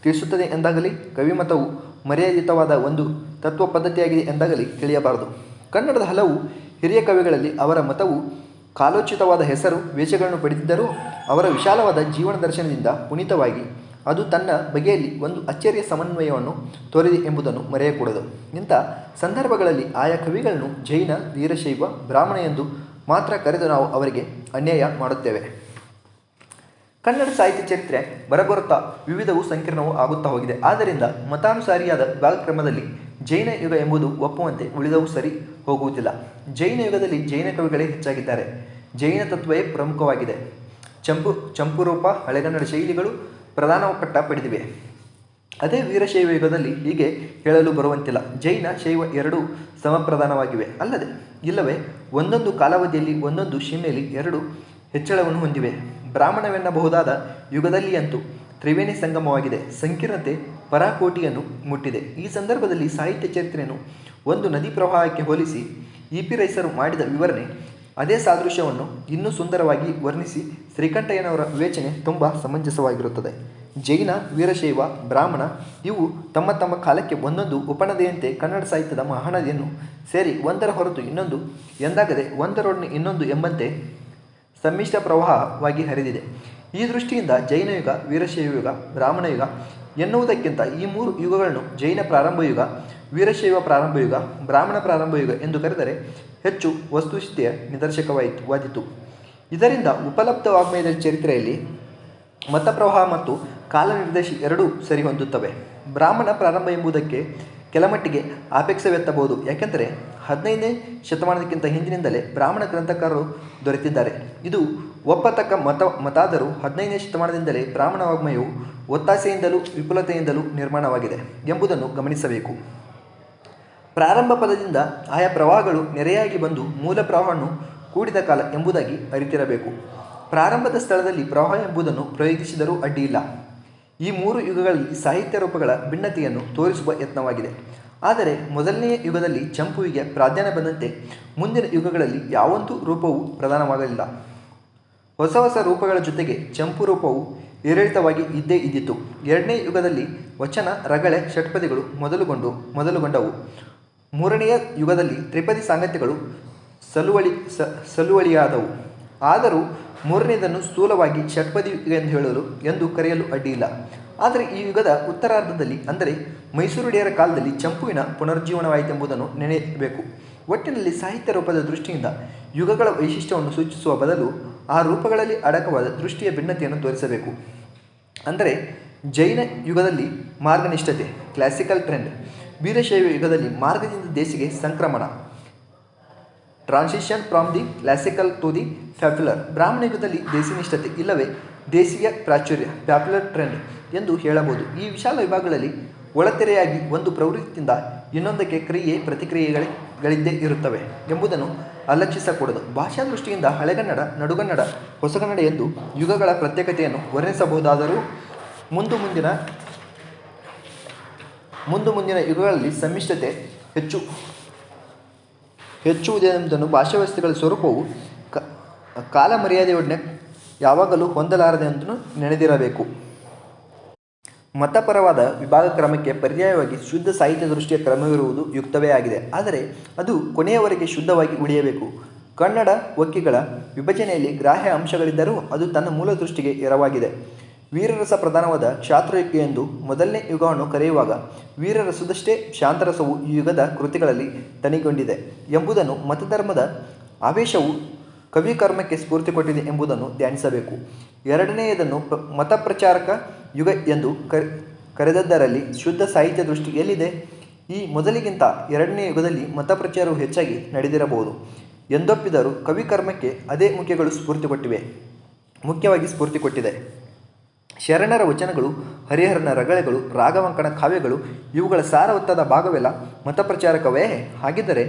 ತಿಳಿಸುತ್ತದೆ ಎಂದಾಗಲಿ, ಕವಿಮತವು ಮರ್ಯಾದಿತವಾದ ಒಂದು ತತ್ವ ಪದ್ಧತಿಯಾಗಿದೆ ಎಂದಾಗಲಿ ತಿಳಿಯಬಾರದು. ಕನ್ನಡದ ಹಲವು ಹಿರಿಯ ಕವಿಗಳಲ್ಲಿ ಅವರ ಮತವು ಕಾಲೋಚಿತವಾದ ಹೆಸರು, ವೇಷಗಳನ್ನು ಪಡೆದಿದ್ದರೂ ಅವರ ವಿಶಾಲವಾದ ಜೀವನ ದರ್ಶನದಿಂದ ಪುನೀತವಾಗಿ ಅದು ತನ್ನ ಬಗೆಯಲ್ಲಿ ಒಂದು ಅಚ್ಚರಿಯ ಸಮನ್ವಯವನ್ನು ತೋರಿದೆ ಎಂಬುದನ್ನು ಮರೆಯಕೂಡದು. ಇಂಥ ಸಂದರ್ಭಗಳಲ್ಲಿ ಆಯಾ ಕವಿಗಳನ್ನು ಜೈನ, ವೀರಶೈವ, ಬ್ರಾಹ್ಮಣ ಎಂದು ಮಾತ್ರ ಕರೆದು ನಾವು ಅವರಿಗೆ ಅನ್ಯಾಯ ಮಾಡುತ್ತೇವೆ. ಕನ್ನಡ ಸಾಹಿತ್ಯ ಚರಿತ್ರೆ ಬರಬರುತ್ತಾ ವಿವಿಧವು ಸಂಕೀರ್ಣವೂ ಆಗುತ್ತಾ ಹೋಗಿದೆ. ಆದ್ದರಿಂದ ಮತಾನುಸಾರಿಯಾದ ಕಾಲಕ್ರಮದಲ್ಲಿ ಜೈನ ಯುಗ ಎಂಬುದು ಒಪ್ಪುವಂತೆ ಉಳಿದವು ಸರಿ ಹೋಗುವುದಿಲ್ಲ. ಜೈನ ಯುಗದಲ್ಲಿ ಜೈನ ಕವಿಗಳೇ ಹೆಚ್ಚಾಗಿದ್ದಾರೆ. ಜೈನ ತತ್ವವೇ ಪ್ರಮುಖವಾಗಿದೆ. ಚಂಪು, ಚಂಪುರೂಪ, ಹಳೆಗನ್ನಡ ಶೈಲಿಗಳು ಪ್ರಧಾನ ಪಟ್ಟ ಪಡೆದಿವೆ. ಅದೇ ವೀರಶೈವ ಯುಗದಲ್ಲಿ ಹೀಗೆ ಹೇಳಲು ಬರುವಂತಿಲ್ಲ. ಜೈನ, ಶೈವ ಎರಡೂ ಸಮಪ್ರಧಾನವಾಗಿವೆ. ಅಲ್ಲದೆ, ಇಲ್ಲವೇ, ಒಂದೊಂದು ಕಾಲಾವಧಿಯಲ್ಲಿ ಒಂದೊಂದು ಶಿಮೆಯಲ್ಲಿ ಎರಡು ಹೆಚ್ಚಳವನ್ನು ಹೊಂದಿವೆ. ಬ್ರಾಹ್ಮಣವೆನ್ನಬಹುದಾದ ಯುಗದಲ್ಲಿಯಂತೂ ತ್ರಿವೇಣಿ ಸಂಗಮವಾಗಿದೆ. ಸಂಕೀರ್ಣತೆ ಪರಾಕೋಟಿಯನ್ನು ಮುಟ್ಟಿದೆ. ಈ ಸಂದರ್ಭದಲ್ಲಿ ಸಾಹಿತ್ಯ ಚರಿತ್ರೆಯನ್ನು ಒಂದು ನದಿ ಪ್ರವಾಹಕ್ಕೆ ಹೋಲಿಸಿ ಇ ಪಿ ರೈಸರು ಮಾಡಿದ ವಿವರಣೆ, ಅದೇ ಸಾದೃಶ್ಯವನ್ನು ಇನ್ನೂ ಸುಂದರವಾಗಿ ವರ್ಣಿಸಿ ಶ್ರೀಕಂಠಯ್ಯನವರ ವಿವೇಚನೆ ತುಂಬ ಸಮಂಜಸವಾಗಿರುತ್ತದೆ. ಜೈನ, ವೀರಶೈವ, ಬ್ರಾಹ್ಮಣ, ಇವು ತಮ್ಮ ತಮ್ಮ ಕಾಲಕ್ಕೆ ಒಂದೊಂದು ಉಪನದಿಯಂತೆ ಕನ್ನಡ ಸಾಹಿತ್ಯದ ಮಹಾನದಿಯನ್ನು ಸೇರಿ ಒಂದರ ಹೊರತು ಇನ್ನೊಂದು, ಎಂದಾಗದೆ ಒಂದರೊಡನೆ ಇನ್ನೊಂದು ಎಂಬಂತೆ ಸಮ್ಮಿಶ್ರ ಪ್ರವಾಹವಾಗಿ ಹರಿದಿದೆ. ಈ ದೃಷ್ಟಿಯಿಂದ ಜೈನ ಯುಗ, ವೀರಶೈವ ಯುಗ, ಬ್ರಾಹ್ಮಣ ಯುಗ ಎನ್ನುವುದಕ್ಕಿಂತ ಈ ಮೂರು ಯುಗಗಳನ್ನು ಜೈನ ಪ್ರಾರಂಭ ಯುಗ, ವೀರಶೈವ ಪ್ರಾರಂಭ ಯುಗ, ಬ್ರಾಹ್ಮಣ ಪ್ರಾರಂಭ ಯುಗ ಎಂದು ಕರೆದರೆ ಹೆಚ್ಚು ವಸ್ತುಸ್ಥಿತಿಯ ನಿದರ್ಶಕವಾಯಿತು ವಾದಿತು ಇದರಿಂದ ಉಪಲಬ್ಧವಾಗಮಯದ ಚರಿತ್ರೆಯಲ್ಲಿ ಮತಪ್ರವಾಹ ಮತ್ತು ಕಾಲನಿರ್ದೇಶಿ ಎರಡೂ ಸರಿಹೊಂದುತ್ತವೆ. ಬ್ರಾಹ್ಮಣ ಪ್ರಾರಂಭ ಎಂಬುದಕ್ಕೆ ಕೆಲಮಟ್ಟಿಗೆ ಆಪೇಕ್ಷವೆತ್ತಬಹುದು ಯಾಕೆಂದರೆ ಹದಿನೈದನೇ ಶತಮಾನಕ್ಕಿಂತ ಹಿಂದಿನಿಂದಲೇ ಬ್ರಾಹ್ಮಣ ಗ್ರಂಥಕಾರರು ದೊರೆತಿದ್ದಾರೆ. ಇದು ಒಪ್ಪತಕ್ಕ ಮತ, ಮತಾದರೂ ಹದಿನೈದನೇ ಶತಮಾನದಿಂದಲೇ ಬ್ರಾಹ್ಮಣ ವಾಗ್ಮಯವು ಒತ್ತಾಸೆಯಿಂದಲೂ ವಿಪುಲತೆಯಿಂದಲೂ ನಿರ್ಮಾಣವಾಗಿದೆ ಎಂಬುದನ್ನು ಗಮನಿಸಬೇಕು. ಪ್ರಾರಂಭ ಪದದಿಂದ ಆಯಾ ಪ್ರವಾಹಗಳು ನೆರೆಯಾಗಿ ಬಂದು ಮೂಲ ಪ್ರವಾಹವನ್ನು ಕೂಡಿದ ಕಾಲ ಎಂಬುದಾಗಿ ಅರಿತಿರಬೇಕು. ಪ್ರಾರಂಭದ ಸ್ಥಳದಲ್ಲಿ ಪ್ರವಾಹ ಎಂಬುದನ್ನು ಪ್ರಯೋಗಿಸಿದರೂ ಅಡ್ಡಿಯಿಲ್ಲ. ಈ ಮೂರು ಯುಗಗಳಲ್ಲಿ ಸಾಹಿತ್ಯ ರೂಪಗಳ ಭಿನ್ನತೆಯನ್ನು ತೋರಿಸುವ ಯತ್ನವಾಗಿದೆ. ಆದರೆ ಮೊದಲನೆಯ ಯುಗದಲ್ಲಿ ಚಂಪುವಿಗೆ ಪ್ರಾಧಾನ್ಯ ಬಂದಂತೆ ಮುಂದಿನ ಯುಗಗಳಲ್ಲಿ ಯಾವೊಂದು ರೂಪವು ಪ್ರಧಾನವಾಗಲಿಲ್ಲ. ಹೊಸ ಹೊಸ ರೂಪಗಳ ಜೊತೆಗೆ ಚಂಪು ರೂಪವು ಏರಿಳಿತವಾಗಿ ಇದ್ದೇ ಇದ್ದಿತು ಎರಡನೇ ಯುಗದಲ್ಲಿ ವಚನ, ರಗಳೆ, ಷಟ್ಪದಿಗಳು ಮೊದಲುಗೊಂಡು, ಮೊದಲುಗೊಂಡವು. ಮೂರನೆಯ ಯುಗದಲ್ಲಿ ತ್ರಿಪದಿ ಸಾಂಗತ್ಯಗಳು ಸಲುವಳಿ, ಸ, ಸಲುವಳಿಯಾದವು. ಆದರೂ ಮೂರನೇದನ್ನು ಸ್ಥೂಲವಾಗಿ ಷಟ್ಪದಿ ಎಂದು ಹೇಳಲು ಎಂದು ಕರೆಯಲು ಅಡ್ಡಿಯಿಲ್ಲ. ಆದರೆ ಈ ಯುಗದ ಉತ್ತರಾರ್ಧದಲ್ಲಿ, ಅಂದರೆ ಮೈಸೂರುಡೆಯರ ಕಾಲದಲ್ಲಿ ಚಂಪುವಿನ ಪುನರುಜ್ಜೀವನವಾಯಿತೆಂಬುದನ್ನು ನೆನೆಯಬೇಕು. ಒಟ್ಟಿನಲ್ಲಿ ಸಾಹಿತ್ಯ ರೂಪದ ದೃಷ್ಟಿಯಿಂದ ಯುಗಗಳ ವೈಶಿಷ್ಟ್ಯವನ್ನು ಸೂಚಿಸುವ ಬದಲು ಆ ರೂಪಗಳಲ್ಲಿ ಅಡಕವಾದ ದೃಷ್ಟಿಯ ಭಿನ್ನತೆಯನ್ನು ತೋರಿಸಬೇಕು. ಅಂದರೆ ಜೈನ ಯುಗದಲ್ಲಿ ಮಾರ್ಗನಿಷ್ಠತೆ ಕ್ಲಾಸಿಕಲ್ ಟ್ರೆಂಡ್ ವೀರಶೈವ ಯುಗದಲ್ಲಿ ಮಾರ್ಗದಿಂದ ದೇಶಿಗೆ ಸಂಕ್ರಮಣ. Transition from the classical to the popular ಬ್ರಾಹ್ಮಣ ಯುಗದಲ್ಲಿ ದೇಶಿನಿಷ್ಠತೆ ಇಲ್ಲವೇ? ದೇಶೀಯ ಪ್ರಾಚುರ್ಯ ಪ್ಯಾಪ್ಯುಲರ್ ಟ್ರೆಂಡ್ ಎಂದು ಹೇಳಬಹುದು. ಈ ವಿಶಾಲ ವಿಭಾಗಗಳಲ್ಲಿ ಒಳತೆರೆಯಾಗಿ ಒಂದು ಪ್ರವೃತ್ತಿಯಿಂದ ಇನ್ನೊಂದಕ್ಕೆ ಕ್ರಿಯೆ ಪ್ರತಿಕ್ರಿಯೆಗಳಿದ್ದೇ ಇರುತ್ತವೆ ಎಂಬುದನ್ನು ಅಲಕ್ಷಿಸಕೂಡದು ಭಾಷಾ ದೃಷ್ಟಿಯಿಂದ ಹಳೆಗನ್ನಡ, ನಡುಗನ್ನಡ, ಹೊಸಗನ್ನಡ ಎಂದು ಯುಗಗಳ ಪ್ರತ್ಯೇಕತೆಯನ್ನು ವರ್ಣಿಸಬಹುದಾದರೂ ಮುಂದು ಮುಂದಿನ ಮುಂದು ಮುಂದಿನ ಯುಗಗಳಲ್ಲಿ ಸಮ್ಮಿಶ್ರತೆ ಹೆಚ್ಚು ಹೆಚ್ಚುವುದೆಂಬುದನ್ನು ಭಾಷಾವ್ಯವಸ್ಥೆಗಳ ಸ್ವರೂಪವು ಕ ಕಾಲ ಮರ್ಯಾದೆಯೊಡನೆ ಯಾವಾಗಲೂ ಹೊಂದಲಾರದೆಂದು ನೆನೆದಿರಬೇಕು. ಮತಪರವಾದ ವಿಭಾಗ ಕ್ರಮಕ್ಕೆ ಪರ್ಯಾಯವಾಗಿ ಶುದ್ಧ ಸಾಹಿತ್ಯ ದೃಷ್ಟಿಯ ಕ್ರಮವಿರುವುದು ಯುಕ್ತವೇ ಆಗಿದೆ. ಆದರೆ ಅದು ಕೊನೆಯವರೆಗೆ ಶುದ್ಧವಾಗಿ ಉಳಿಯಬೇಕು. ಕನ್ನಡ ಒಕ್ಕಿಗಳ ವಿಭಜನೆಯಲ್ಲಿ ಗ್ರಾಹ್ಯ ಅಂಶಗಳಿದ್ದರೂ ಅದು ತನ್ನ ಮೂಲ ದೃಷ್ಟಿಗೆ ಎರವಾಗಿದೆ. ವೀರರಸ ಪ್ರಧಾನವಾದ ಕ್ಷಾತ್ರಯುಗ ಎಂದು ಮೊದಲನೇ ಯುಗವನ್ನು ಕರೆಯುವಾಗ ವೀರರಸದಷ್ಟೇ ಶಾಂತರಸವು ಈ ಯುಗದ ಕೃತಿಗಳಲ್ಲಿ ತನಿಗೊಂಡಿದೆ ಎಂಬುದನ್ನು ಮತಧರ್ಮದ ಆವೇಶವು ಕವಿಕರ್ಮಕ್ಕೆ ಸ್ಫೂರ್ತಿ ಕೊಟ್ಟಿದೆ ಎಂಬುದನ್ನು ಧ್ಯಾನಿಸಬೇಕು. ಎರಡನೆಯದನ್ನು ಪ ಮತಪ್ರಚಾರಕ ಯುಗ ಎಂದು ಕರೆ, ಕರೆದದ್ದರಲ್ಲಿ ಶುದ್ಧ ಸಾಹಿತ್ಯ ದೃಷ್ಟಿ ಎಲ್ಲಿದೆ? ಈ ಮೊದಲಿಗಿಂತ ಎರಡನೇ ಯುಗದಲ್ಲಿ ಮತಪ್ರಚಾರವು ಹೆಚ್ಚಾಗಿ ನಡೆದಿರಬಹುದು. ಎಂದೊಪ್ಪಿದರೂ ಕವಿಕರ್ಮಕ್ಕೆ ಅದೇ ಮುಖ್ಯಗಳು ಸ್ಫೂರ್ತಿ ಕೊಟ್ಟಿವೆ ಮುಖ್ಯವಾಗಿ ಸ್ಫೂರ್ತಿ ಕೊಟ್ಟಿದೆ ಶರಣರ ವಚನಗಳು, ಹರಿಹರನ ರಗಳೆಗಳು ರಾಘವಂಕಣ ಕಾವ್ಯಗಳು, ಇವುಗಳ ಸಾರವತ್ತಾದ ಭಾಗವೆಲ್ಲ ಮತಪ್ರಚಾರಕವೇ? ಹಾಗಿದ್ದರೆ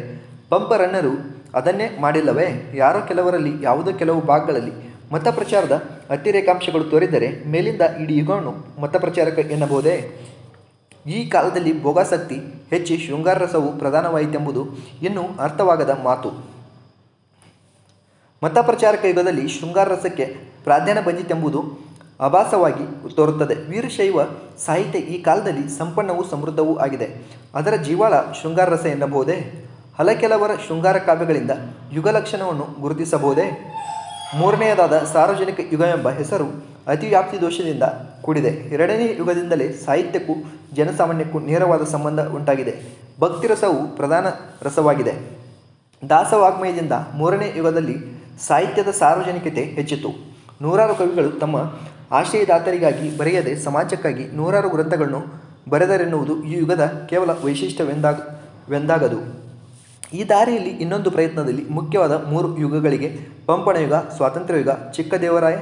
ಪಂಪರನ್ನರು ಅದನ್ನೇ ಮಾಡಿಲ್ಲವೇ? ಯಾರೋ ಕೆಲವರಲ್ಲಿ, ಯಾವುದೋ ಕೆಲವು ಭಾಗಗಳಲ್ಲಿ ಮತಪ್ರಚಾರದ ಅತಿರೇಕಾಂಶಗಳು ತೋರಿದರೆ ಮೇಲಿಂದ ಇಡೀ ಯುಗವನ್ನು ಮತಪ್ರಚಾರಕ ಎನ್ನಬಹುದೇ? ಈ ಕಾಲದಲ್ಲಿ ಭೋಗಾಸಕ್ತಿ ಹೆಚ್ಚಿ ಶೃಂಗಾರ ರಸವು ಪ್ರಧಾನವಾಯಿತೆಂಬುದು ಇನ್ನೂ ಅರ್ಥವಾಗದ ಮಾತು. ಮತಪ್ರಚಾರಕ ಯುಗದಲ್ಲಿ ಶೃಂಗಾರ ರಸಕ್ಕೆ ಪ್ರಾಧಾನ್ಯ ಬಂದಿತೆಂಬುದು ಅಭಾಸವಾಗಿ ತೋರುತ್ತದೆ. ವೀರಶೈವ ಸಾಹಿತ್ಯ ಈ ಕಾಲದಲ್ಲಿ ಸಂಪನ್ನವೂ ಸಮೃದ್ಧವೂ ಆಗಿದೆ. ಅದರ ಜೀವಾಳ ಶೃಂಗಾರ ರಸ ಎನ್ನಬಹುದೇ ಹಲಕೆಲವರ ಶೃಂಗಾರ ಕಾವ್ಯಗಳಿಂದ ಯುಗ ಲಕ್ಷಣವನ್ನು ಗುರುತಿಸಬಹುದೇ? ಮೂರನೆಯದಾದ ಸಾರ್ವಜನಿಕ ಯುಗ ಎಂಬ ಹೆಸರು ಅತಿವ್ಯಾಪ್ತಿ ದೋಷದಿಂದ ಕೂಡಿದೆ. ಎರಡನೇ ಯುಗದಿಂದಲೇ ಸಾಹಿತ್ಯಕ್ಕೂ ಜನಸಾಮಾನ್ಯಕ್ಕೂ ನೇರವಾದ ಸಂಬಂಧ ಉಂಟಾಗಿದೆ. ಭಕ್ತಿರಸವು ಪ್ರಧಾನ ರಸವಾಗಿದೆ. ದಾಸವಾಗ್ಮಯದಿಂದ ಮೂರನೇ ಯುಗದಲ್ಲಿ ಸಾಹಿತ್ಯದ ಸಾರ್ವಜನಿಕತೆ ಹೆಚ್ಚಿತು ನೂರಾರು ಕವಿಗಳು ತಮ್ಮ ಆಶಯದಾತರಿಗಾಗಿ ಬರೆಯದೆ ಸಮಾಜಕ್ಕಾಗಿ ನೂರಾರು ಗ್ರಂಥಗಳನ್ನು ಬರೆದರೆನ್ನುವುದು ಈ ಯುಗದ ಕೇವಲ ವೈಶಿಷ್ಟ್ಯವೆಂದಾಗ, ವೆಂದಾಗದು. ಈ ದಾರಿಯಲ್ಲಿ ಇನ್ನೊಂದು ಪ್ರಯತ್ನದಲ್ಲಿ ಮುಖ್ಯವಾದ ಮೂರು ಯುಗಗಳಿಗೆ ಪಂಪಣ ಯುಗ ಸ್ವಾತಂತ್ರ್ಯ ಯುಗ ಚಿಕ್ಕದೇವರಾಯ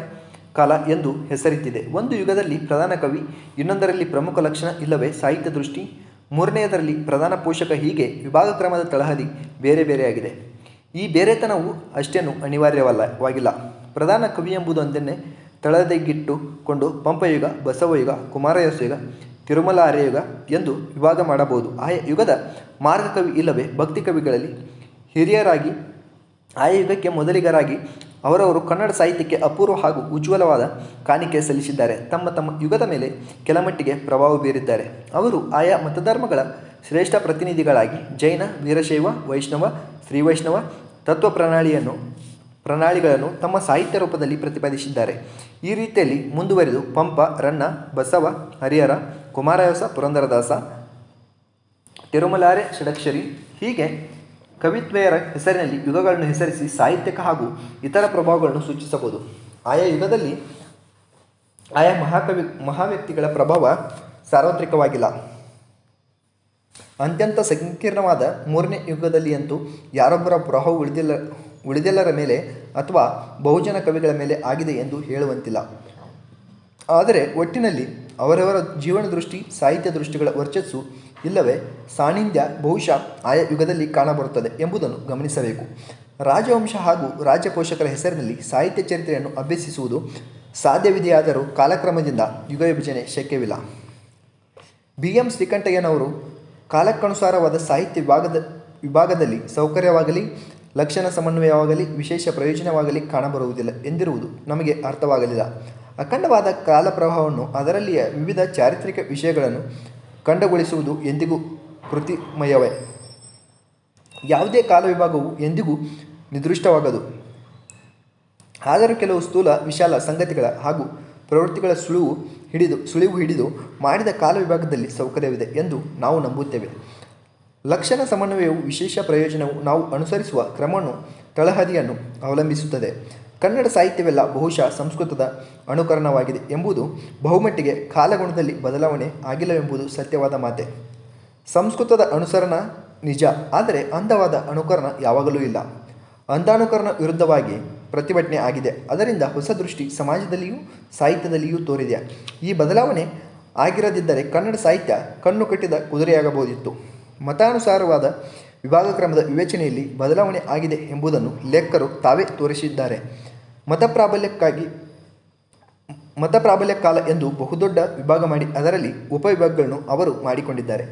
ಕಾಲ ಎಂದು ಹೆಸರಿತ್ತಿದೆ. ಒಂದು ಯುಗದಲ್ಲಿ ಪ್ರಧಾನ ಕವಿ, ಇನ್ನೊಂದರಲ್ಲಿ ಪ್ರಮುಖ ಲಕ್ಷಣ ಇಲ್ಲವೇ ಸಾಹಿತ್ಯ ದೃಷ್ಟಿ, ಮೂರನೆಯದರಲ್ಲಿ ಪ್ರಧಾನ ಪೋಷಕ ಹೀಗೆ ವಿಭಾಗ ಕ್ರಮದ ತಳಹದಿ ಬೇರೆ ಬೇರೆಯಾಗಿದೆ. ಈ ಬೇರೆತನವು ಅಷ್ಟೇನು ಅನಿವಾರ್ಯವಲ್ಲವಾಗಿಲ್ಲ ಪ್ರಧಾನ ಕವಿ ತಳದೆಗಿಟ್ಟುಕೊಂಡು ಪಂಪಯುಗ, ಬಸವಯುಗ ಕುಮಾರಯಸಯುಗ ತಿರುಮಲಾರ್ಯಯುಗ ತಿರುಮಲ ಎಂದು ವಿವಾದ ಮಾಡಬಹುದು. ಆಯಾ ಯುಗದ ಮಾರ್ಗಕವಿ ಇಲ್ಲವೇ? ಭಕ್ತಿ ಕವಿಗಳಲ್ಲಿ ಹಿರಿಯರಾಗಿ, ಆಯಾ ಯುಗಕ್ಕೆ ಮೊದಲಿಗರಾಗಿ ಅವರವರು ಕನ್ನಡ ಸಾಹಿತ್ಯಕ್ಕೆ ಅಪೂರ್ವ ಹಾಗೂ ಉಜ್ವಲವಾದ ಕಾಣಿಕೆ ಸಲ್ಲಿಸಿದ್ದಾರೆ. ತಮ್ಮ ತಮ್ಮ ಯುಗದ ಮೇಲೆ ಕೆಲಮಟ್ಟಿಗೆ ಪ್ರಭಾವ ಬೀರಿದ್ದಾರೆ. ಅವರು ಆಯಾ ಮತಧರ್ಮಗಳ ಶ್ರೇಷ್ಠ ಪ್ರತಿನಿಧಿಗಳಾಗಿ ಜೈನ, ವೀರಶೈವ, ವೈಷ್ಣವ, ಶ್ರೀವೈಷ್ಣವ ತತ್ವ ಪ್ರಣಾಳಿಯನ್ನು ಪ್ರಣಾಳಿಗಳನ್ನು ತಮ್ಮ ಸಾಹಿತ್ಯ ರೂಪದಲ್ಲಿ ಪ್ರತಿಪಾದಿಸಿದ್ದಾರೆ. ಈ ರೀತಿಯಲ್ಲಿ ಮುಂದುವರಿದು ಪಂಪ, ರನ್ನ, ಬಸವ, ಹರಿಹರ, ಕುಮಾರವ್ಯಾಸ, ಪುರಂದರದಾಸ, ತಿರುಮಲಾರೆ, ಷಡಕ್ಷರಿ ಹೀಗೆ ಕವಿತ್ವೆಯರ ಹೆಸರಿನಲ್ಲಿ ಯುಗಗಳನ್ನು ಹೆಸರಿಸಿ ಸಾಹಿತ್ಯಕ ಹಾಗೂ ಇತರ ಪ್ರಭಾವಗಳನ್ನು ಸೂಚಿಸಬಹುದು. ಆಯಾ ಯುಗದಲ್ಲಿ ಆಯಾ ಮಹಾಕವಿ, ಮಹಾವ್ಯಕ್ತಿಗಳ ಪ್ರಭಾವ ಸಾರ್ವತ್ರಿಕವಾಗಿಲ್ಲ. ಅತ್ಯಂತ ಸಂಕೀರ್ಣವಾದ ಮೂರನೇ ಯುಗದಲ್ಲಿ ಅಂತೂ ಯಾರೊಬ್ಬರ ಪ್ರಭಾವ ಉಳಿದಿಲ್ಲ ಉಳಿದೆಲ್ಲರ ಮೇಲೆ ಅಥವಾ ಬಹುಜನ ಕವಿಗಳ ಮೇಲೆ ಆಗಿದೆ ಎಂದು ಹೇಳುವಂತಿಲ್ಲ. ಆದರೆ ಒಟ್ಟಿನಲ್ಲಿ ಅವರವರ ಜೀವನ ದೃಷ್ಟಿ, ಸಾಹಿತ್ಯ ದೃಷ್ಟಿಗಳ ವರ್ಚಸ್ಸು ಇಲ್ಲವೇ ಸಾನ್ನಿಧ್ಯ ಬಹುಶಃ ಆಯಾ ಯುಗದಲ್ಲಿ ಕಾಣಬರುತ್ತದೆ ಎಂಬುದನ್ನು ಗಮನಿಸಬೇಕು. ರಾಜವಂಶ ಹಾಗೂ ರಾಜ್ಯ ಪೋಷಕರ ಹೆಸರಿನಲ್ಲಿ ಸಾಹಿತ್ಯ ಚರಿತ್ರೆಯನ್ನು ಅಭ್ಯಸಿಸುವುದು ಸಾಧ್ಯವಿದೆಯಾದರೂ ಕಾಲಕ್ರಮದಿಂದ ಯುಗ ವಿಭಜನೆ ಶಕ್ಯವಿಲ್ಲ. ಬಿ. ಎಂ. ಶ್ರೀಕಂಠಯ್ಯನವರು ಕಾಲಕ್ಕನುಸಾರವಾದ ಸಾಹಿತ್ಯ ವಿಭಾಗದ ವಿಭಾಗದಲ್ಲಿ ಸೌಕರ್ಯವಾಗಲಿ ಲಕ್ಷಣ ಸಮನ್ವಯವಾಗಲಿ, ವಿಶೇಷ ಪ್ರಯೋಜನವಾಗಲಿ ಕಾಣಬರುವುದಿಲ್ಲ ಎಂದಿರುವುದು ನಮಗೆ ಅರ್ಥವಾಗಲಿಲ್ಲ. ಅಖಂಡವಾದ ಕಾಲ ಪ್ರವಾಹವನ್ನು ಅದರಲ್ಲಿಯ ವಿವಿಧ ಚಾರಿತ್ರಿಕ ವಿಷಯಗಳನ್ನು ಖಂಡಗೊಳಿಸುವುದು ಎಂದಿಗೂ ಕೃತಿಮಯವೇ. ಯಾವುದೇ ಕಾಲ ವಿಭಾಗವು ಎಂದಿಗೂ ನಿದೃಷ್ಟವಾಗದು. ಆದರೂ ಕೆಲವು ಸ್ಥೂಲ, ವಿಶಾಲ ಸಂಗತಿಗಳ ಹಾಗೂ ಪ್ರವೃತ್ತಿಗಳ ಸುಳಿವು ಹಿಡಿದು ಸುಳಿವು ಹಿಡಿದು ಮಾಡಿದ ಕಾಲ ವಿಭಾಗದಲ್ಲಿ ಸೌಕರ್ಯವಿದೆ ಎಂದು ನಾವು ನಂಬುತ್ತೇವೆ. ಲಕ್ಷಣ ಸಮನ್ವಯವು ವಿಶೇಷ ಪ್ರಯೋಜನವು ನಾವು ಅನುಸರಿಸುವ ಕ್ರಮವನ್ನು ತಳಹದಿಯನ್ನು ಅವಲಂಬಿಸುತ್ತದೆ. ಕನ್ನಡ ಸಾಹಿತ್ಯವೆಲ್ಲ ಬಹುಶಃ ಸಂಸ್ಕೃತದ ಅನುಕರಣವಾಗಿದೆ ಎಂಬುದು ಬಹುಮಟ್ಟಿಗೆ ಕಾಲಗುಣದಲ್ಲಿ ಬದಲಾವಣೆ ಆಗಿಲ್ಲವೆಂಬುದು ಸತ್ಯವಾದ ಮಾತೆ. ಸಂಸ್ಕೃತದ ಅನುಸರಣ ನಿಜ, ಆದರೆ ಅಂದವಾದ ಅನುಕರಣ ಯಾವಾಗಲೂ ಇಲ್ಲ. ಅಂಧಾನುಕರಣ ವಿರುದ್ಧವಾಗಿ ಪ್ರತಿಭಟನೆ ಆಗಿದೆ. ಅದರಿಂದ ಹೊಸ ದೃಷ್ಟಿ ಸಮಾಜದಲ್ಲಿಯೂ ಸಾಹಿತ್ಯದಲ್ಲಿಯೂ ತೋರಿದೆ. ಈ ಬದಲಾವಣೆ ಆಗಿರದಿದ್ದರೆ ಕನ್ನಡ ಸಾಹಿತ್ಯ ಕಣ್ಣು ಕಟ್ಟಿದ ಕುದುರೆಯಾಗಬಹುದಿತ್ತು. ಮತಾನುಸಾರವಾದ ವಿಭಾಗ ಕ್ರಮದ ವಿವೇಚನೆಯಲ್ಲಿ ಬದಲಾವಣೆ ಆಗಿದೆ ಎಂಬುದನ್ನು ಲೇಖಕರು ತಾವೇ ತೋರಿಸಿದ್ದಾರೆ. ಮತ ಪ್ರಾಬಲ್ಯಕ್ಕಾಗಿ ಮತ ಪ್ರಾಬಲ್ಯ ಕಾಲ ಎಂದು ಬಹುದೊಡ್ಡ ವಿಭಾಗ ಮಾಡಿ ಅದರಲ್ಲಿ ಉಪವಿಭಾಗಗಳನ್ನು ಅವರು ಮಾಡಿಕೊಂಡಿದ್ದಾರೆ.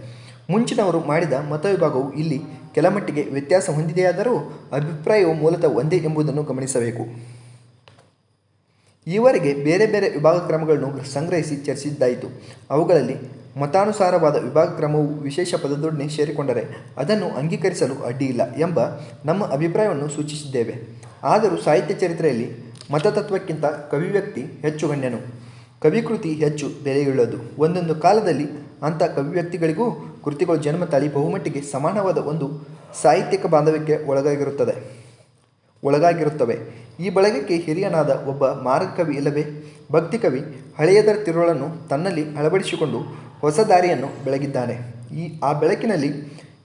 ಮುಂಚಿನವರು ಮಾಡಿದ ಮತ ವಿಭಾಗವು ಇಲ್ಲಿ ಕೆಲಮಟ್ಟಿಗೆ ವ್ಯತ್ಯಾಸ ಹೊಂದಿದೆಯಾದರೂ ಅಭಿಪ್ರಾಯವು ಮೂಲತಃ ಒಂದೇ ಎಂಬುದನ್ನು ಗಮನಿಸಬೇಕು. ಈವರೆಗೆ ಬೇರೆ ಬೇರೆ ವಿಭಾಗ ಕ್ರಮಗಳನ್ನು ಸಂಗ್ರಹಿಸಿ ಚರ್ಚಿಸಿದ್ದಾಯಿತು. ಅವುಗಳಲ್ಲಿ ಮತಾನುಸಾರವಾದ ವಿಭಾಗ ಕ್ರಮವು ವಿಶೇಷ ಪದದೊಡನೆ ಸೇರಿಕೊಂಡರೆ ಅದನ್ನು ಅಂಗೀಕರಿಸಲು ಅಡ್ಡಿಯಿಲ್ಲ ಎಂಬ ನಮ್ಮ ಅಭಿಪ್ರಾಯವನ್ನು ಸೂಚಿಸಿದ್ದೇವೆ. ಆದರೂ ಸಾಹಿತ್ಯ ಚರಿತ್ರೆಯಲ್ಲಿ ಮತತತ್ವಕ್ಕಿಂತ ಕವಿವ್ಯಕ್ತಿ ಹೆಚ್ಚು ಗಣ್ಯನು. ಕವಿಕೃತಿ ಹೆಚ್ಚು ಬೆಲೆಯುಳ್ಳದು. ಒಂದೊಂದು ಕಾಲದಲ್ಲಿ ಅಂಥ ಕವಿವ್ಯಕ್ತಿಗಳಿಗೂ ಕೃತಿಗಳು ಜನ್ಮ ತಾಳಿ ಬಹುಮಟ್ಟಿಗೆ ಸಮಾನವಾದ ಒಂದು ಸಾಹಿತ್ಯಿಕ ಬಾಂಧವ್ಯಕ್ಕೆ ಒಳಗಾಗಿರುತ್ತದೆ. ಒಳಗಾಗಿರುತ್ತವೆ. ಈ ಬಳಗಕ್ಕೆ ಹಿರಿಯನಾದ ಒಬ್ಬ ಮಾರ್ಗಕವಿ ಇಲ್ಲವೇ? ಭಕ್ತಿ ಕವಿ ಹಳೆಯದರ ತಿರುಳನ್ನು ತನ್ನಲ್ಲಿ ಅಳವಡಿಸಿಕೊಂಡು ಹೊಸ ದಾರಿಯನ್ನು ಬೆಳಗಿದ್ದಾನೆ. ಈ, ಆ ಬೆಳಕಿನಲ್ಲಿ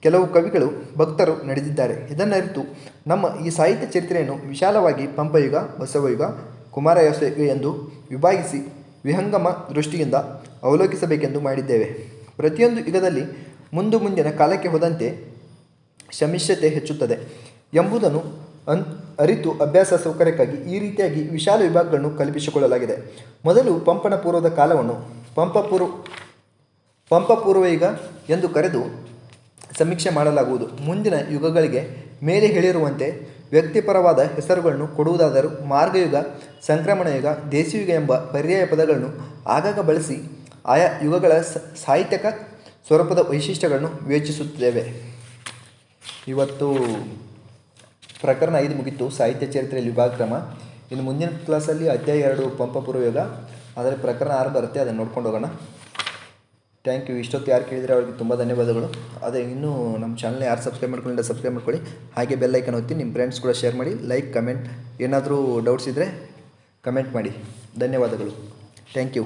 ಕೆಲವು ಕವಿಗಳು ಭಕ್ತರು ನಡೆದಿದ್ದಾರೆ. ಇದನ್ನರಿತು ನಮ್ಮ ಈ ಸಾಹಿತ್ಯ ಚರಿತ್ರೆಯನ್ನು ವಿಶಾಲವಾಗಿ ಪಂಪಯುಗ, ಬಸವಯುಗ ಕುಮಾರವ್ಯಾಸ ಎಂದು ವಿಭಾಗಿಸಿ ವಿಹಂಗಮ ದೃಷ್ಟಿಯಿಂದ ಅವಲೋಕಿಸಬೇಕೆಂದು ಮಾಡಿದ್ದೇವೆ. ಪ್ರತಿಯೊಂದು ಯುಗದಲ್ಲಿ ಮುಂದು ಮುಂದಿನ ಕಾಲಕ್ಕೆ ಹೋದಂತೆ ಶಮಿಷ್ಯತೆ ಹೆಚ್ಚುತ್ತದೆ ಎಂಬುದನ್ನು ಅನ್, ಅರಿತು ಅಭ್ಯಾಸ ಸೌಕರ್ಯಕ್ಕಾಗಿ ಈ ರೀತಿಯಾಗಿ ವಿಶಾಲ ವಿಭಾಗಗಳನ್ನು ಕಲ್ಪಿಸಿಕೊಳ್ಳಲಾಗಿದೆ. ಮೊದಲು ಪಂಪನ ಪೂರ್ವದ ಕಾಲವನ್ನು ಪಂಪ ಪೂರ್ವ, ಪಂಪ ಪೂರ್ವಯುಗ ಎಂದು ಕರೆದು ಸಮೀಕ್ಷೆ ಮಾಡಲಾಗುವುದು. ಮುಂದಿನ ಯುಗಗಳಿಗೆ ಮೇಲೆ ಹೇಳಿರುವಂತೆ ವ್ಯಕ್ತಿಪರವಾದ ಹೆಸರುಗಳನ್ನು ಕೊಡುವುದಾದರೂ ಮಾರ್ಗಯುಗ, ಸಂಕ್ರಮಣಯುಗ ದೇಸಿಯುಗ ಎಂಬ ಪರ್ಯಾಯ ಪದಗಳನ್ನು ಆಗಾಗ ಬಳಸಿ ಆಯಾ ಯುಗಗಳ ಸಾಹಿತ್ಯಕ ಸ್ವರೂಪದ ವೈಶಿಷ್ಟ್ಯಗಳನ್ನು ವಿವೇಚಿಸುತ್ತೇವೆ ಇವತ್ತು ಪ್ರಕರಣ ಐದು ಮುಗಿತು. ಸಾಹಿತ್ಯ ಚರಿತ್ರೆಯಲ್ಲಿ ವಿಭಾಗ ಕ್ರಮ ಇನ್ನು ಮುಂದಿನ ಕ್ಲಾಸಲ್ಲಿ ಅಧ್ಯಾಯ ಎರಡು ಪಂಪ ಪೂರ್ವಯೋಗ ಆದರೆ ಪ್ರಕರಣ ಆರು ಬರುತ್ತೆ. ಅದನ್ನು ನೋಡ್ಕೊಂಡು ಹೋಗೋಣ. ಥ್ಯಾಂಕ್ ಯು ಇಷ್ಟೊತ್ತು ಯಾರು ಕೇಳಿದರೆ ಅವ್ರಿಗೆ ತುಂಬ ಧನ್ಯವಾದಗಳು. ಅದೇ ಇನ್ನೂ ನಮ್ಮ ಚಾನಲ್ನ ಯಾರು ಸಬ್ಸ್ಕ್ರೈಬ್ ಮಾಡ್ಕೊಂಡಿಲ್ಲ ಸಬ್ಸ್ಕ್ರೈಬ್ ಮಾಡ್ಕೊಳ್ಳಿ. ಹಾಗೆ ಬೆಲ್ ಐಕನ್ ಒತ್ತಿ ನಿಮ್ಮ ಫ್ರೆಂಡ್ಸ್ ಕೂಡ ಶೇರ್ ಮಾಡಿ ಲೈಕ್ ಕಮೆಂಟ್ ಏನಾದರೂ ಡೌಟ್ಸ್ ಇದ್ದರೆ ಕಮೆಂಟ್ ಮಾಡಿ. ಧನ್ಯವಾದಗಳು. Thank you